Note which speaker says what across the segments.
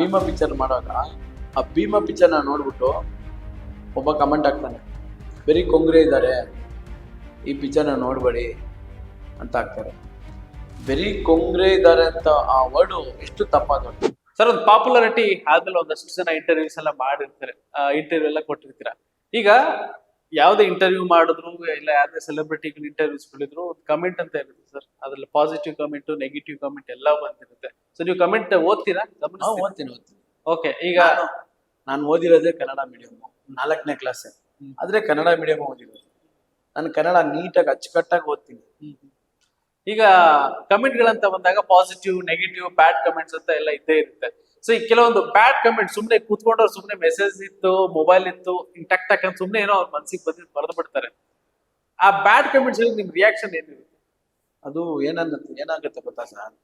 Speaker 1: Bima picture ಮಾಡುವಾಗ, ಆ ಭೀಮಾ ಪಿಕ್ಚರ್ನ ನೋಡ್ಬಿಟ್ಟು ಒಬ್ಬ ಕಮೆಂಟ್ ಹಾಕ್ತಾನೆ. ಬರೀ ಕೊಂಗ್ರೆ ಇದ್ದಾರೆ, ಈ ಪಿಕ್ಚರ್ನ ನೋಡಬೇಡಿ ಅಂತ ಹಾಕ್ತಾರೆ. ಬರೀ ಕೊಂಗ್ರೆ ಇದ್ದಾರೆ ಅಂತ ಆ ವರ್ಡು ಎಷ್ಟು ತಪ್ಪಾದ
Speaker 2: ಸರ್ ಒಂದು ಪಾಪ್ಯುಲಾರಿಟಿ ಆದ್ಮೇಲೆ ಒಂದಷ್ಟು ಜನ ಇಂಟರ್ವ್ಯೂಸ್ ಎಲ್ಲ ಮಾಡಿರ್ತಾರೆ ಇಂಟರ್ವ್ಯೂ ಎಲ್ಲ ಕೊಟ್ಟಿರ್ತೀರ? ಈಗ ಯಾವ್ದೇ ಇಂಟರ್ವ್ಯೂ ಮಾಡಿದ್ರು ಇಲ್ಲ ಯಾವುದೇ ಸೆಲೆಬ್ರಿಟಿಗಳು ಇಂಟರ್ವ್ಯೂಸ್ ಗಳಿದ್ರು ಕಮೆಂಟ್ ಅಂತ ಇರುತ್ತೆ ಸರ್ ಅದ್ರಲ್ಲಿ ಪಾಸಿಟಿವ್ ಕಮೆಂಟ್ ನೆಗೆಟಿವ್ ಕಮೆಂಟ್ ಎಲ್ಲ ಬಂದಿರುತ್ತೆ. ಸೊ ನೀವು ಕಮೆಂಟ್ ಓದ್ತೀರಾ?
Speaker 1: ನಾವು ಓದ್ತೀನಿ ಓದ್ತೀನಿ.
Speaker 2: ಓಕೆ ಈಗ
Speaker 1: ನಾನು ಓದಿರೋದೇ ಕನ್ನಡ ಮೀಡಿಯಂ ನಾಲ್ಕನೇ ಕ್ಲಾಸ್. ಆದ್ರೆ ಕನ್ನಡ ಮೀಡಿಯಂ ಓದಿರೋದು. ನಾನು ಕನ್ನಡ ನೀಟಾಗಿ ಅಚ್ಚುಕಟ್ಟಾಗಿ ಓದ್ತೀನಿ.
Speaker 2: ಈಗ ಕಮೆಂಟ್ ಗಳಂತ ಬಂದಾಗ ಪಾಸಿಟಿವ್ ನೆಗೆಟಿವ್ ಬ್ಯಾಡ್ ಕಮೆಂಟ್ಸ್ ಅಂತ ಎಲ್ಲ ಇದ್ದೇ ಇರುತ್ತೆ. ಸೊ ಈ ಕೆಲವೊಂದು ಬ್ಯಾಡ್ ಕಮೆಂಟ್ ಸುಮ್ಮನೆ ಕೂತ್ಕೊಂಡವ್ರು ಸುಮ್ಮನೆ ಮೆಸೇಜ್ ಇತ್ತು ಮೊಬೈಲ್ ಇತ್ತು ಹಿಂಗ್ ಟಕ್ ಟಕ್ ಅಂತ ಸುಮ್ಮನೆ ಏನೋ ಅವ್ರ ಮನ್ಸಿಗೆ ಬಂದು ಬರೆದು ಬಿಡ್ತಾರೆ. ಆ ಬ್ಯಾಡ್ ಕಮೆಂಟ್ಸ್ ನಿಮ್ ರಿಯಾಕ್ಷನ್ ಏನಿರುತ್ತೆ
Speaker 1: ಅದು ಏನನ್ನ ಏನಾಗುತ್ತೆ ಗೊತ್ತಾ ಸರ್?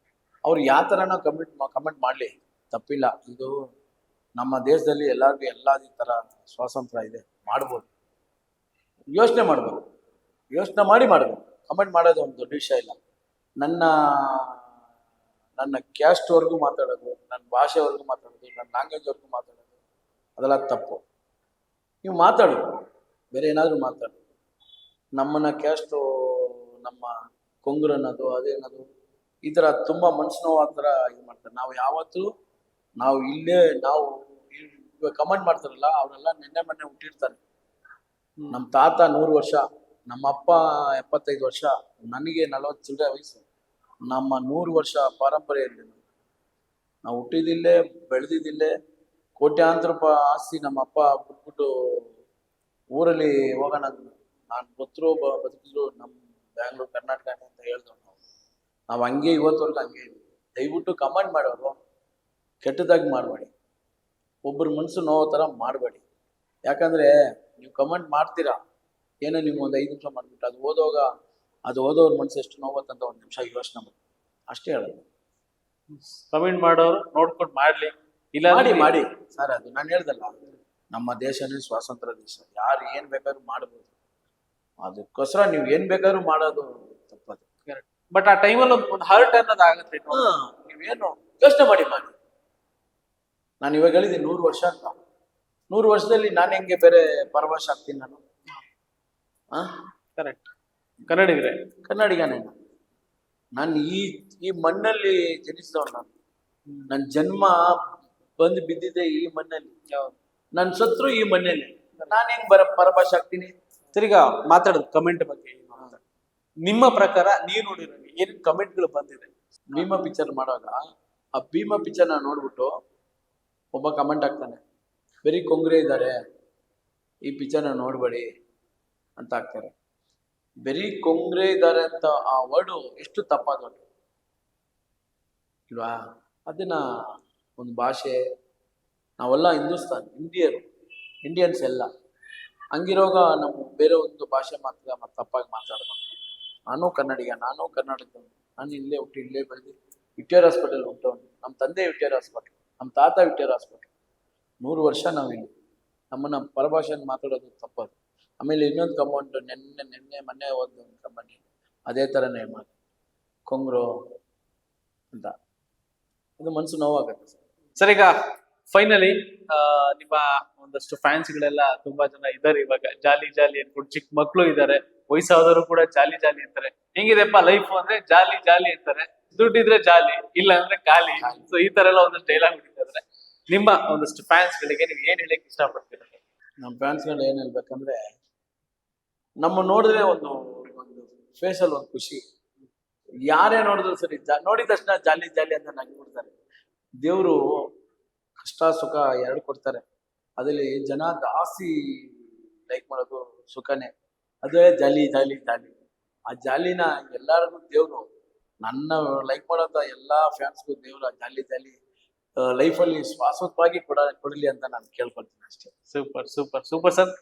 Speaker 1: ಅವ್ರು ಯಾವ ಥರನ ಕಮೆಂಟ್ ಕಮೆಂಟ್ ಮಾಡಲಿ. ತಪ್ಪಿಲ್ಲ. ಇದು ನಮ್ಮ ದೇಶದಲ್ಲಿ ಎಲ್ಲರಿಗೂ ಎಲ್ಲ ಈ ಥರ ಸ್ವಾತಂತ್ರ್ಯ ಇದೆ. ಮಾಡ್ಬೋದು. ಯೋಚನೆ ಮಾಡ್ಬೋದು. ಯೋಚನೆ ಮಾಡಿ ಮಾಡ್ಬೋದು. ಕಮೆಂಟ್ ಮಾಡೋದು ಒಂದು ದೊಡ್ಡ ವಿಷಯ ಇಲ್ಲ. ನನ್ನ ನನ್ನ ಕ್ಯಾಸ್ಟ್ವರೆಗೂ ಮಾತಾಡೋದು ನನ್ನ ಭಾಷೆವರೆಗೂ ಮಾತಾಡೋದು ನನ್ನ ಲ್ಯಾಂಗ್ವೇಜ್ವರೆಗೂ ಮಾತಾಡೋದು ಅದೆಲ್ಲ ತಪ್ಪು. ನೀವು ಮಾತಾಡು ಬೇರೆ ಏನಾದರೂ ಮಾತಾಡು. ನಮ್ಮನ್ನ ಕ್ಯಾಸ್ಟು ನಮ್ಮ ಕೊಂಗ್ರು ಅನ್ನೋದು ಅದೇನದು ಈ ಥರ ತುಂಬ ಮನ್ಸು ನೋವು ಆ ಥರ ಇದು ಮಾಡ್ತಾರೆ. ನಾವು ಯಾವತ್ತೂ ನಾವು ಇಲ್ಲೇ ನಾವು ಇವಾಗ ಕಮೆಂಟ್ ಮಾಡ್ತಾರಲ್ಲ ಅವರೆಲ್ಲ ನಿನ್ನೆ ಮೊನ್ನೆ ಹುಟ್ಟಿರ್ತಾರೆ. ನಮ್ಮ ತಾತ ನೂರು ವರ್ಷ ನಮ್ಮ ಅಪ್ಪ ಎಪ್ಪತ್ತೈದು ವರ್ಷ ನನಗೆ ನಲವತ್ತು ಚಿಲ್ಲರೆ ವಯಸ್ಸು. ನಮ್ಮ ನೂರು ವರ್ಷ ಪಾರಂಪರೆಯಲ್ಲಿ ನಾವು. ಹುಟ್ಟಿದಿಲ್ಲೇ, ಬೆಳೆದಿದ್ದಿಲ್ಲೇ, ಕೋಟ್ಯಾಂತರ ಆಸ್ತಿ ನಮ್ಮ ಅಪ್ಪ ಬಿಟ್ಬಿಟ್ಟು ಊರಲ್ಲಿ ಹೋಗೋಣ ನಾನು ಗೊತ್ತರು ಬದುಕಿದ್ರು ನಮ್ಮ ಬ್ಯಾಂಗ್ಳೂರು ಕರ್ನಾಟಕ ಅಂತ ಹೇಳ್ದವ್ ನಾವು. ನಾವು ಹಂಗೆ ಇವತ್ತವರೆಗೂ ಹಂಗೆ ದಯವಿಟ್ಟು ಕಮೆಂಟ್ ಮಾಡೋರು, ಕೆಟ್ಟದಾಗಿ ಮಾಡಬೇಡಿ. ಒಬ್ಬರು ಮನಸ್ಸು ನೋವೋ ಥರ ಮಾಡಬೇಡಿ. ಯಾಕಂದರೆ ನೀವು ಕಮೆಂಟ್ ಮಾಡ್ತೀರಾ? ಏನೋ ನೀವು ಒಂದು ಐದು ನಿಮಿಷ ಮಾಡಿಬಿಟ್ಟು ಅದು ಓದೋವಾಗ ಅದು ಓದೋರ ಮನಸ್ಸು ಎಷ್ಟು ನೋವತ್ತಂತ ಒಂದು ನಿಮಿಷ ಯೋಚನೆ ಮಾಡಿ. ಅಷ್ಟೇ ಹೇಳೋದು
Speaker 2: ಕಮೆಂಟ್ ಮಾಡೋರು ನೋಡ್ಕೊಂಡು ಮಾಡ್ಲಿ. ಇಲ್ಲ
Speaker 1: ಮಾಡಿ ಮಾಡಿ. ಸರ್ ಅದು ನಾನು ಹೇಳ್ದಲ್ಲ ನಮ್ಮ ದೇಶನೇ ಸ್ವಾತಂತ್ರ್ಯ ದೇಶ. ಯಾರು ಏನ್ ಬೇಕಾದ್ರೂ ಮಾಡ್ಬೋದು. ಅದಕ್ಕೋಸ್ಕರ ನೀವು ಏನ್ ಬೇಕಾದ್ರೂ ಮಾಡೋದು ತಪ್ಪದು.
Speaker 2: ಬಟ್ ಆ ಟೈಮಲ್ಲಿ ಒಂದು ಹರ್ಟ್ ಅನ್ನೋದು ಆಗುತ್ತೆ
Speaker 1: ನೀವೇನು ಯೋಚನೆ ಮಾಡಿ ಮಾಡಿ. ನಾನು ಇವಾಗ ಹೇಳಿದ್ದೀನಿ ನೂರು ವರ್ಷ ಅಂತ. ನೂರು ವರ್ಷದಲ್ಲಿ ನಾನು ಹೆಂಗೆ ಬೇರೆ ಪರವಶ ಆಗ್ತೀನಿ ನಾನು? ಆ?
Speaker 2: ಕರೆಕ್ಟ್ ಕನ್ನಡಿಗರೇ?
Speaker 1: ಕನ್ನಡಿಗನೇ. ನಾನು ಈ ಈ ಮಣ್ಣಲ್ಲಿ ಜನಿಸಿದವನು ನಾನು. ನನ್ನ ಜನ್ಮ ಬಂದು ಬಿದ್ದಿದೆ ಈ ಮಣ್ಣಲ್ಲಿ. ನನ್ನ ಶತ್ರು ಈ ಮಣ್ಣಲ್ಲಿ. ನಾನು ಹೆಂಗ್ ಬರ ಪರಭಾಷೆ ಆಗ್ತೀನಿ
Speaker 2: ತಿರ್ಗಾ ಮಾತಾಡೋದು ಕಮೆಂಟ್ ಬಗ್ಗೆ ನಿಮ್ಮ ಪ್ರಕಾರ ನೀವು ನೋಡಿರೋ ಏನು ಕಮೆಂಟ್ಗಳು ಬಂದಿದೆ?
Speaker 1: ಭೀಮಾ ಪಿಕ್ಚರ್ ಮಾಡುವಾಗ ಆ ಭೀಮಾ ಪಿಕ್ಚರ್ನ ನೋಡ್ಬಿಟ್ಟು ಒಬ್ಬ ಕಮೆಂಟ್ ಹಾಕ್ತಾನೆ. ಬರೀ ಕೊಂಗ್ರೆ ಇದ್ದಾರೆ. ಈ ಪಿಕ್ಚರ್ನ ನೋಡ್ಬೇಡಿ ಅಂತ ಹಾಕ್ತಾರೆ. ಬರೀ ಕೊಂಗ್ರೆ ಇದ್ದಾರೆ ಅಂತ ಆ ವರ್ಡು ಎಷ್ಟು word. ಇಲ್ವಾ? ಅದನ್ನ ಒಂದು ಭಾಷೆ, ನಾವೆಲ್ಲ ಹಿಂದೂಸ್ತಾನ್ ಇಂಡಿಯರು ಇಂಡಿಯನ್ಸ್ ಎಲ್ಲ. ಹಂಗಿರೋಗ ನಮ್ಮ ಬೇರೆ ಒಂದು ಭಾಷೆ ಮಾತ್ರ ಮತ್ತೆ ತಪ್ಪಾಗಿ ಮಾತಾಡ್ಬೋದು ನಾನು ಕನ್ನಡಿಗ, ನಾನು ಕರ್ನಾಟಕದವನು. ನಾನು ಇಲ್ಲೇ ಹುಟ್ಟಿ ಇಲ್ಲೇ ಬೆಳೆದು ವಿಕ್ಟೋರಿಯಾ ಹಾಸ್ಪಿಟಲ್ ಹುಟ್ಟವನು ನಮ್ಮ ತಂದೆ ವಿಕ್ಟೋರಿಯಾ ಹಾಸ್ಪಿಟಲ್ ನಮ್ಮ ತಾತ ವಿಕ್ಟೋರಿಯಾ ಹಾಸ್ಪಿಟಲ್ ನೂರು ವರ್ಷ ನಾವಿಲ್ಲಿ. ನಮ್ಮನ್ನ ಪರಭಾಷೆಯನ್ನು ಮಾತಾಡೋದು ತಪ್ಪದು. ಆಮೇಲೆ ಇನ್ನೊಂದು ಕಮೌಂಟ್ ನೆನ್ನೆ ನೆನ್ನೆ ಮೊನ್ನೆ ಒಂದು ಕಂಪನಿ ಅದೇ ಥರನೇ ಮಾಡಿ ಕೊಂಗ್ರು ಅಂತ. ಅದು ಮನಸ್ಸು ನೋವಾಗುತ್ತೆ ಸರ್.
Speaker 2: ಸರ್ ಈಗ ಫೈನಲಿ ನಿಮ್ಮ ಒಂದಷ್ಟು ಫ್ಯಾನ್ಸ್ ಗಳೆಲ್ಲ ತುಂಬಾ ಜನ ಇದ್ದಾರೆ ಇವಾಗ. ಜಾಲಿ ಜಾಲಿ ಅನ್ಕೊಂಡು ಚಿಕ್ಕ ಮಕ್ಳು ಇದ್ದಾರೆ. ವಯಸ್ಸಾದವರು ಕೂಡ ಜಾಲಿ ಜಾಲಿ ಅಂತಾರೆ. ಹೆಂಗಿದೆಪ್ಪ ಲೈಫ್ ಅಂದ್ರೆ ಜಾಲಿ ಜಾಲಿ ಅಂತಾರೆ. ದುಡ್ಡಿದ್ರೆ ಜಾಲಿ ಇಲ್ಲ ಅಂದ್ರೆ ಖಾಲಿ. ಸೊ ಈ ತರ ಎಲ್ಲ ಒಂದಷ್ಟು ಡೈಲಾಗ್ ಬಿಟ್ಟಿದ್ದಾರೆ ನಿಮ್ಮ ಒಂದಷ್ಟು ಫ್ಯಾನ್ಸ್ ಗಳಿಗೆ ನೀವು ಏನ್ ಹೇಳಕ್ ಇಷ್ಟಪಡ್ತೀರಾ?
Speaker 1: ನಮ್ಮ ಫ್ಯಾನ್ಸ್ಗಳು ಏನ್ ಹೇಳ್ಬೇಕಂದ್ರೆ ನಮ್ಮ ನೋಡಿದ್ರೆ ಒಂದು ಒಂದು ಫೇಸಲ್ಲಿ ಒಂದು ಖುಷಿ. ಯಾರೇ ನೋಡಿದ್ರು ಸರಿ ನೋಡಿದ ತಕ್ಷಣ ಜಾಲಿ ಜಾಲಿ ಅಂತ ನಗ್ಬಿಡ್ತಾರೆ. ದೇವರು ಕಷ್ಟ, ಸುಖ ಎರಡು ಕೊಡ್ತಾರೆ. ಅದರಲ್ಲಿ ಜನ ಜಾಸ್ತಿ ಲೈಕ್ ಮಾಡೋದು ಸುಖನೇ. ಅದೇ ಜಾಲಿ ಜಾಲಿ ಜಾಲಿ. ಆ ಜಾಲಿನ ಎಲ್ಲರಿಗೂ ದೇವರು. ನನ್ನ ಲೈಕ್ ಮಾಡೋಂಥ ಎಲ್ಲ ಫ್ಯಾನ್ಸ್ಗೂ ದೇವರು ಆ ಜಾಲಿ ಜಾಲಿ ಲೈಫಲ್ಲಿ ಶಾಶ್ವತವಾಗಿ ಕೊಡ, ಕೊಡಲಿ ಅಂತ ನಾನು ಕೇಳ್ಕೊಳ್ತೀನಿ ಅಷ್ಟೇ.
Speaker 2: Super super super sir